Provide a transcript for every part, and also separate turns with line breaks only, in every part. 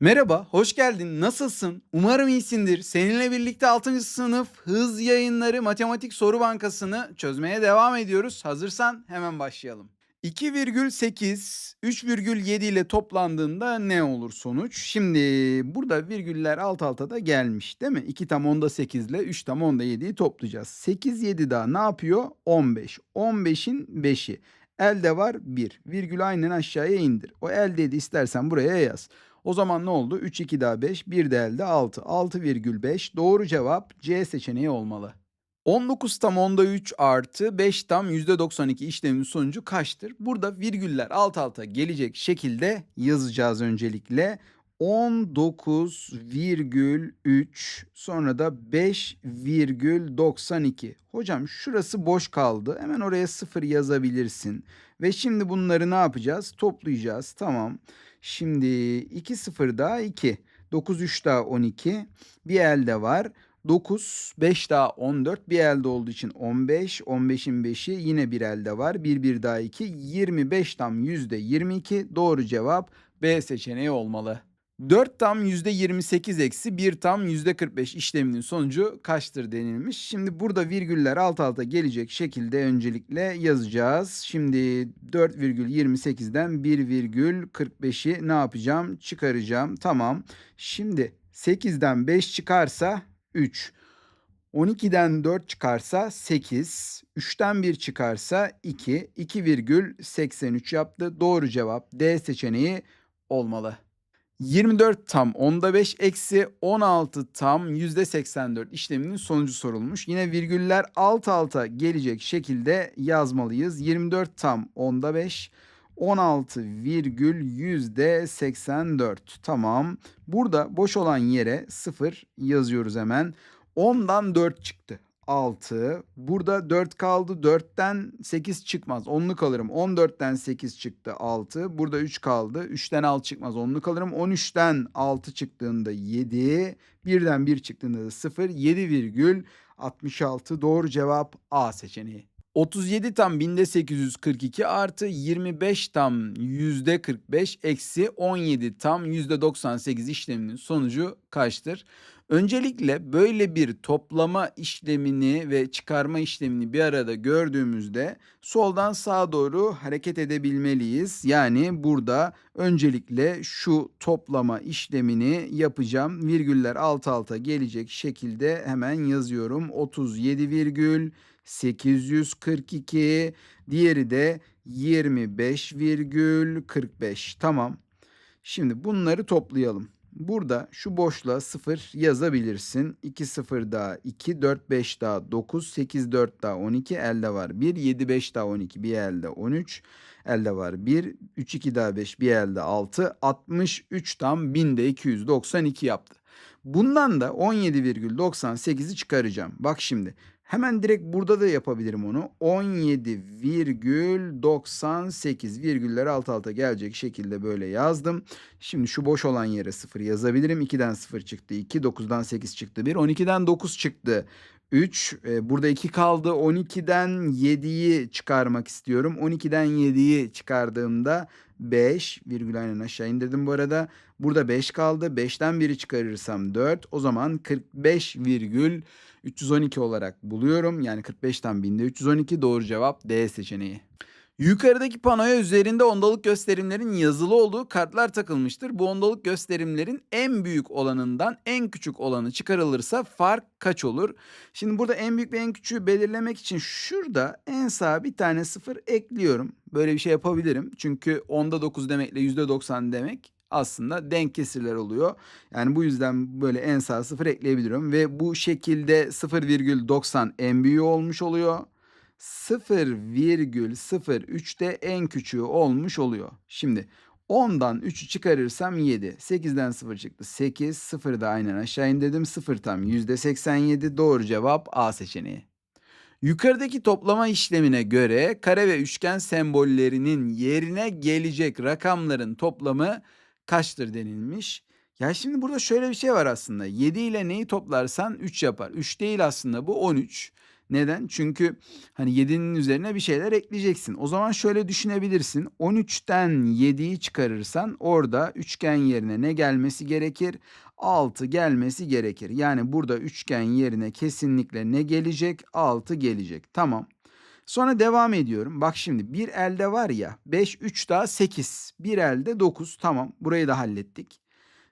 Merhaba, hoş geldin. Nasılsın? Umarım iyisindir. Seninle birlikte 6. sınıf hız yayınları matematik soru bankasını çözmeye devam ediyoruz. Hazırsan hemen başlayalım. 2,8 3,7 ile toplandığında ne olur sonuç? Şimdi burada virgüller alt alta da gelmiş değil mi? 2 tam onda 8 ile 3 tam onda 7'yi toplayacağız. 8 7 daha ne yapıyor? 15. 15'in 5'i. Elde var 1. Virgül aynen aşağıya indir. O eldeydi istersen buraya yaz. O zaman ne oldu? 3 2 daha 5, 1 de elde 6. 6,5 doğru cevap C seçeneği olmalı. 19 tam onda 3 artı 5 tam %92 işleminin sonucu kaçtır? Burada virgüller alt alta gelecek şekilde yazacağız öncelikle. 19,3 sonra da 5,92. Hocam şurası boş kaldı. Hemen oraya 0 yazabilirsin. Ve şimdi bunları ne yapacağız? Toplayacağız. Tamam. Şimdi 2 0 daha 2. 9 3 daha 12. Bir elde var. 9, 5 daha 14. Bir elde olduğu için 15. 15'in 5'i yine bir elde var. 1 1 daha 2. 25 tam %22. Doğru cevap B seçeneği olmalı. 4 tam %28 eksi 1 tam %45 işleminin sonucu kaçtır denilmiş. Şimdi burada virgüller alt alta gelecek şekilde öncelikle yazacağız. Şimdi 4,28'den 1,45'i ne yapacağım? Çıkaracağım. Tamam. Şimdi 8'den 5 çıkarsa 3. 12'den 4 çıkarsa 8. 3'ten 1 çıkarsa 2. 2,83 yaptı. Doğru cevap D seçeneği olmalı. 24 tam onda 5 eksi 16 tam yüzde 84 işleminin sonucu sorulmuş. Yine virgüller alt alta gelecek şekilde yazmalıyız. 24 tam onda 5 16 virgül yüzde 84 tamam. Burada boş olan yere 0 yazıyoruz hemen. 10'dan 4 çıktı. 6. Burada 4 kaldı. 4'ten 8 çıkmaz. 10'luk alırım. 14'ten 8 çıktı. 6. Burada 3 kaldı. 3'ten 6 çıkmaz. 10'luk alırım. 13'ten 6 çıktığında 7. 1'den 1 çıktığında da 0. 7,66 doğru cevap A seçeneği. 37 tam binde 842 artı 25 tam yüzde 45 eksi 17 tam yüzde 98 işleminin sonucu kaçtır? Öncelikle böyle bir toplama işlemini ve çıkarma işlemini bir arada gördüğümüzde soldan sağa doğru hareket edebilmeliyiz. Yani burada öncelikle şu toplama işlemini yapacağım. Virgüller alt alta gelecek şekilde hemen yazıyorum. 37 virgül 842 diğeri de 25,45 tamam. Şimdi bunları toplayalım. Burada şu boşluğa 0 yazabilirsin. 2 0 daha 2, 4 5 daha 9, 8 4 daha 12 elde var 1, 7 5 daha 12 bir elde 13 elde var 1, 3 2 daha 5 bir elde 6, 63 tam binde 292 yaptı. Bundan da 17,98'i çıkaracağım. Bak şimdi Hemen direkt burada da yapabilirim onu. 17,98 virgüller alt alta gelecek şekilde böyle yazdım. Şimdi şu boş olan yere 0 yazabilirim. 2'den 0 çıktı 2, 9'dan 8 çıktı 1, 12'den 9 çıktı 3. E, burada 2 kaldı. 12'den 7'yi çıkarmak istiyorum. 12'den 7'yi çıkardığımda 5 virgül aynen aşağı indirdim bu arada. Burada 5 kaldı. 5'ten 1'i çıkarırsam 4. O zaman 45 virgül 312 olarak buluyorum. Yani 45'ten 1000'de 312 doğru cevap D seçeneği. Yukarıdaki panoya üzerinde ondalık gösterimlerin yazılı olduğu kartlar takılmıştır. Bu ondalık gösterimlerin en büyük olanından en küçük olanı çıkarılırsa fark kaç olur? Şimdi burada en büyük ve en küçüğü belirlemek için şurada en sağa bir tane sıfır ekliyorum. Böyle bir şey yapabilirim. Çünkü onda 9 demekle %90 demek aslında denk kesirler oluyor. Yani bu yüzden böyle en sağ sıfır ekleyebilirim ve bu şekilde 0,90 en büyüğü olmuş oluyor. 0,03 de en küçüğü olmuş oluyor. Şimdi 10'dan 3'ü çıkarırsam 7. 8'den 0 çıktı. 8. 0 da aynen aşağı indirdim. 0 tam %87. Doğru cevap A seçeneği. Yukarıdaki toplama işlemine göre kare ve üçgen sembollerinin yerine gelecek rakamların toplamı kaçtır denilmiş. Ya şimdi burada şöyle bir şey var aslında. 7 ile neyi toplarsan 3 yapar. 3 değil aslında bu 13. Neden? Çünkü hani 7'nin üzerine bir şeyler ekleyeceksin. O zaman şöyle düşünebilirsin. 13'ten 7'yi çıkarırsan orada üçgen yerine ne gelmesi gerekir? 6 gelmesi gerekir. Yani burada üçgen yerine kesinlikle ne gelecek? 6 gelecek. Tamam. Sonra devam ediyorum. Bak şimdi bir elde var ya 5, 3 daha 8. Bir elde 9. Tamam burayı da hallettik.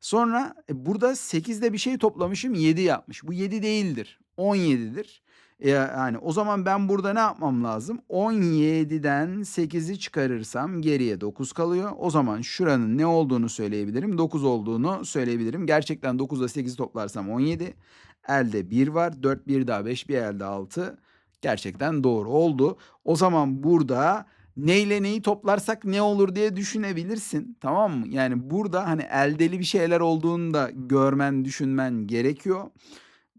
Sonra e, burada 8'de bir şey toplamışım 7 yapmış. Bu 7 değildir. 17'dir. E, yani o zaman ben burada ne yapmam lazım? 17'den 8'i çıkarırsam geriye 9 kalıyor. O zaman şuranın ne olduğunu söyleyebilirim. 9 olduğunu söyleyebilirim. Gerçekten 9 ile 8'i toplarsam 17. Elde 1 var. 4 bir daha 5 bir elde 6. Gerçekten doğru oldu. O zaman burada neyle neyi toplarsak ne olur diye düşünebilirsin. Tamam mı? Yani burada hani eldeli bir şeyler olduğunu da görmen, düşünmen gerekiyor.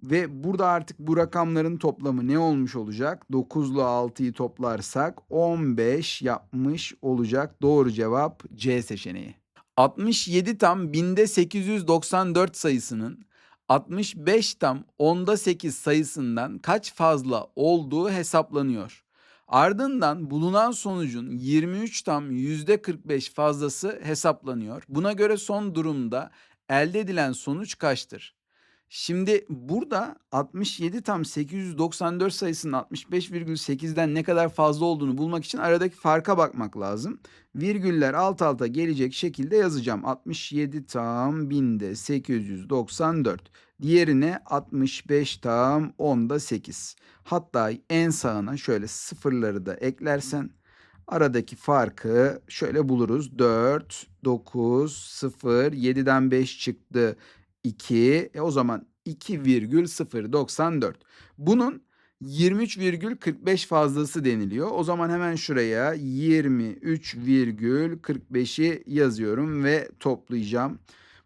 Ve burada artık bu rakamların toplamı ne olmuş olacak? 9 ile 6'yı toplarsak 15 yapmış olacak. Doğru cevap C seçeneği. 67 tam binde 894 sayısının 65 tam onda 8 sayısından kaç fazla olduğu hesaplanıyor. Ardından bulunan sonucun 23 tam %45 fazlası hesaplanıyor. Buna göre son durumda elde edilen sonuç kaçtır? Şimdi burada 67 tam 894 sayısının 65,8'den ne kadar fazla olduğunu bulmak için aradaki farka bakmak lazım. Virgüller alt alta gelecek şekilde yazacağım. 67 tam binde 894. Diğerine 65 tam 10'da 8. Hatta en sağına şöyle sıfırları da eklersen aradaki farkı şöyle buluruz. 4, 9, 0, 7'den 5 çıktı. 2. E o zaman 2,094. Bunun 23,45 fazlası deniliyor. O zaman hemen şuraya 23,45'i yazıyorum ve toplayacağım.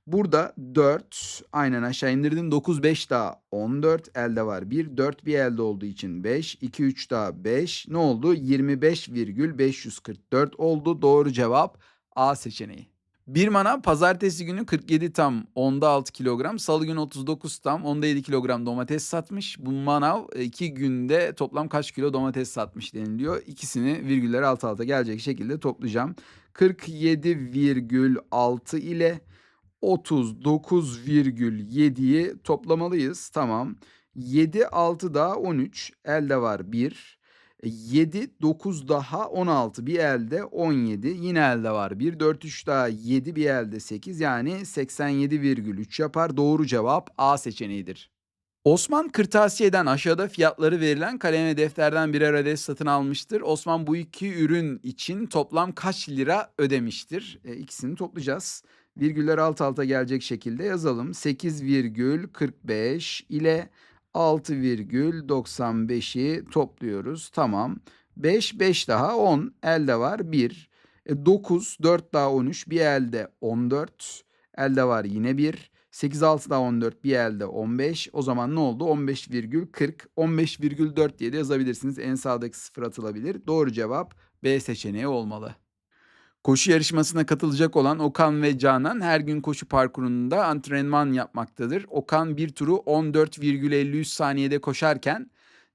Burada 4 aynen aşağı indirdim. 9 5 daha 14 elde var 1. 4 bir elde olduğu için 5. 2 3 daha 5. Ne oldu? 25,544 oldu. Doğru cevap A seçeneği. Bir manav pazartesi günü 47 tam onda 6 kilogram, salı günü 39 tam onda 7 kilogram domates satmış. Bu manav iki günde toplam kaç kilo domates satmış deniliyor. İkisini virgüller alt alta gelecek şekilde toplayacağım. 47,6 ile 39,7'yi toplamalıyız. Tamam. 7, 6 daha 13. Elde var 1. 7, 9 daha 16. Bir elde 17. Yine elde var 1. 4, 3 daha 7. Bir elde 8. Yani 87,3 yapar. Doğru cevap A seçeneğidir. Osman kırtasiyeden aşağıda fiyatları verilen kalem ve defterden birer adet satın almıştır. Osman bu iki ürün için toplam kaç lira ödemiştir? E, ikisini toplayacağız. Virgüller alt alta gelecek şekilde yazalım. 8,45 ile 6,95'i topluyoruz. Tamam. 5, 5 daha 10. Elde var 1. E, 9, 4 daha 13. Bir elde 14. Elde var yine 1. 8, 6 daha 14. Bir elde 15. O zaman ne oldu? 15,40. 15,4 diye de yazabilirsiniz. En sağdaki sıfır atılabilir. Doğru cevap B seçeneği olmalı. Koşu yarışmasına katılacak olan Okan ve Canan her gün koşu parkurunda antrenman yapmaktadır. Okan bir turu 14,53 saniyede koşarken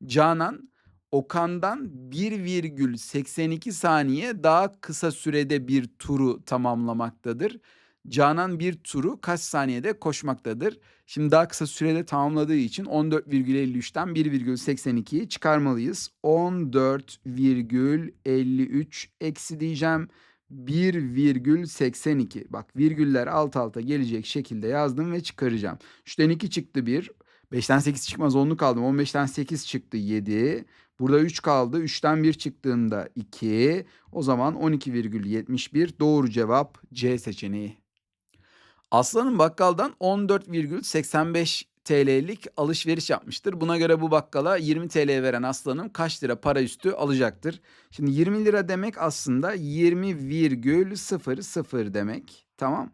Canan Okan'dan 1,82 saniye daha kısa sürede bir turu tamamlamaktadır. Canan bir turu kaç saniyede koşmaktadır? Şimdi daha kısa sürede tamamladığı için 14,53'ten 1,82'yi çıkarmalıyız. 14,53 eksi diyeceğim. 1,82. Bak virgüller alt alta gelecek şekilde yazdım ve çıkaracağım. 3'ten 2 çıktı 1. 5'ten 8 çıkmaz 10'luk aldım. 15'ten 8 çıktı 7. Burada 3 kaldı. 3'ten 1 çıktığında 2. O zaman 12,71 doğru cevap C seçeneği. Aslanın bakkaldan 14,85 TL'lik alışveriş yapmıştır. Buna göre bu bakkala 20 TL veren aslanım kaç lira para üstü alacaktır? Şimdi 20 lira demek aslında 20,00 demek. Tamam.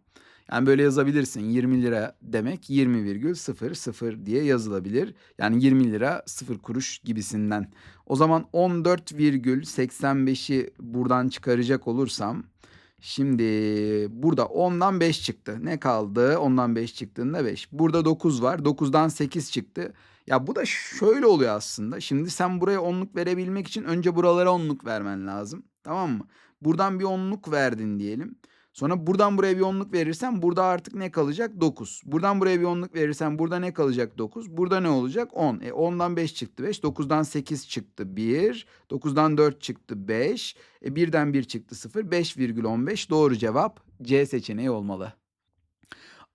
Yani böyle yazabilirsin. 20 lira demek 20,00 diye yazılabilir. Yani 20 lira 0 kuruş gibisinden. O zaman 14,85'i buradan çıkaracak olursam Şimdi burada 10'dan 5 çıktı. Ne kaldı? 10'dan 5 çıktığında 5. Burada 9 var. 9'dan 8 çıktı. Ya bu da şöyle oluyor aslında. Şimdi sen buraya onluk verebilmek için önce buralara onluk vermen lazım. Tamam mı? Buradan bir onluk verdin diyelim. Sonra buradan buraya bir onluk verirsen burada artık ne kalacak? 9. Buradan buraya bir onluk verirsen burada ne kalacak? 9. Burada ne olacak? 10. E 10'dan 5 çıktı 5. 9'dan 8 çıktı 1. 9'dan 4 çıktı 5. E 1'den 1 çıktı 0. 5,15 doğru cevap C seçeneği olmalı.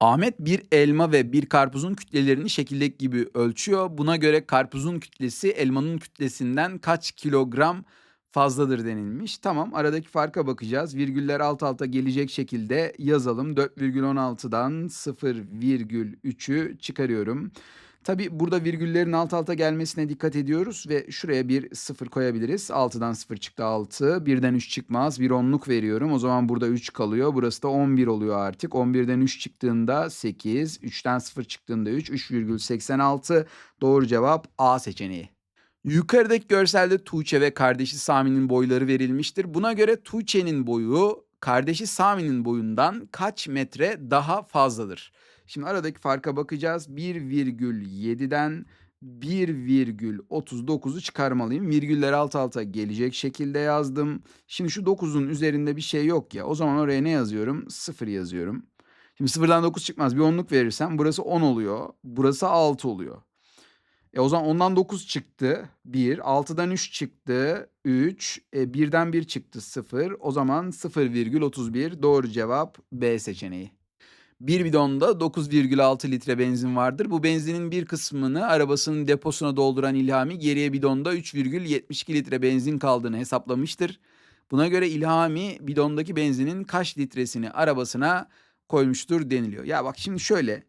Ahmet bir elma ve bir karpuzun kütlelerini şekildeki gibi ölçüyor. Buna göre karpuzun kütlesi elmanın kütlesinden kaç kilogram fazladır denilmiş. Tamam aradaki farka bakacağız. Virgüller alt alta gelecek şekilde yazalım. 4,16'dan 0,3'ü çıkarıyorum. Tabi burada virgüllerin alt alta gelmesine dikkat ediyoruz ve şuraya bir sıfır koyabiliriz. 6'dan 0 çıktı 6. 1'den 3 çıkmaz. Bir onluk veriyorum. O zaman burada 3 kalıyor. Burası da 11 oluyor artık. 11'den 3 çıktığında 8. 3'ten 0 çıktığında 3. 3,86. Doğru cevap A seçeneği. Yukarıdaki görselde Tuğçe ve kardeşi Sami'nin boyları verilmiştir. Buna göre Tuğçe'nin boyu kardeşi Sami'nin boyundan kaç metre daha fazladır? Şimdi aradaki farka bakacağız. 1,7'den 1,39'u çıkarmalıyım. Virgüller alt alta gelecek şekilde yazdım. Şimdi şu 9'un üzerinde bir şey yok ya. O zaman oraya ne yazıyorum? 0 yazıyorum. Şimdi 0'dan 9 çıkmaz. Bir onluk verirsem burası 10 oluyor. Burası 6 oluyor. E o zaman ondan 9 çıktı 1. 6'dan 3 çıktı 3. E 1'den 1 çıktı 0. O zaman 0,31 doğru cevap B seçeneği. Bir bidonda 9,6 litre benzin vardır. Bu benzinin bir kısmını arabasının deposuna dolduran İlhami geriye bidonda 3,72 litre benzin kaldığını hesaplamıştır. Buna göre İlhami bidondaki benzinin kaç litresini arabasına koymuştur deniliyor. Ya bak şimdi şöyle.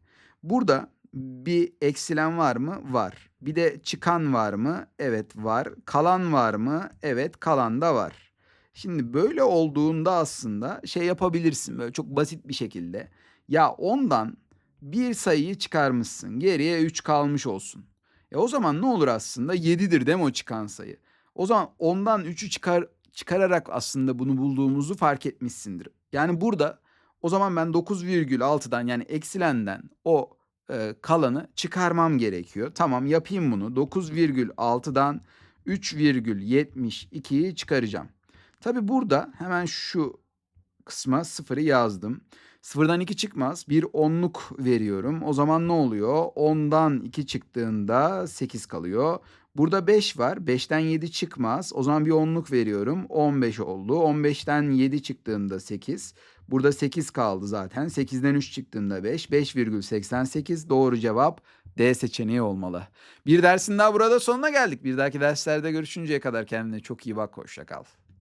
Burada bir eksilen var mı? Var. Bir de çıkan var mı? Evet var. Kalan var mı? Evet kalan da var. Şimdi böyle olduğunda aslında şey yapabilirsin böyle çok basit bir şekilde. Ya ondan bir sayıyı çıkarmışsın. Geriye 3 kalmış olsun. E o zaman ne olur aslında? 7'dir değil mi o çıkan sayı? O zaman ondan 3'ü çıkar çıkararak aslında bunu bulduğumuzu fark etmişsindir. Yani burada o zaman ben 9,6'dan yani eksilenden o e, kalanı çıkarmam gerekiyor. Tamam yapayım bunu. 9,6'dan 3,72'yi çıkaracağım. Tabi burada hemen şu kısma sıfırı yazdım. Sıfırdan 2 çıkmaz. Bir onluk veriyorum. O zaman ne oluyor? 10'dan 2 çıktığında 8 kalıyor. Burada 5 var. 5'ten 7 çıkmaz. O zaman bir onluk veriyorum. 15 oldu. 15'ten 7 çıktığında 8. Burada 8 kaldı zaten. 8'den 3 çıktığında 5. 5,88 doğru cevap D seçeneği olmalı. Bir dersin daha burada sonuna geldik. Bir dahaki derslerde görüşünceye kadar kendine çok iyi bak. Hoşça kal.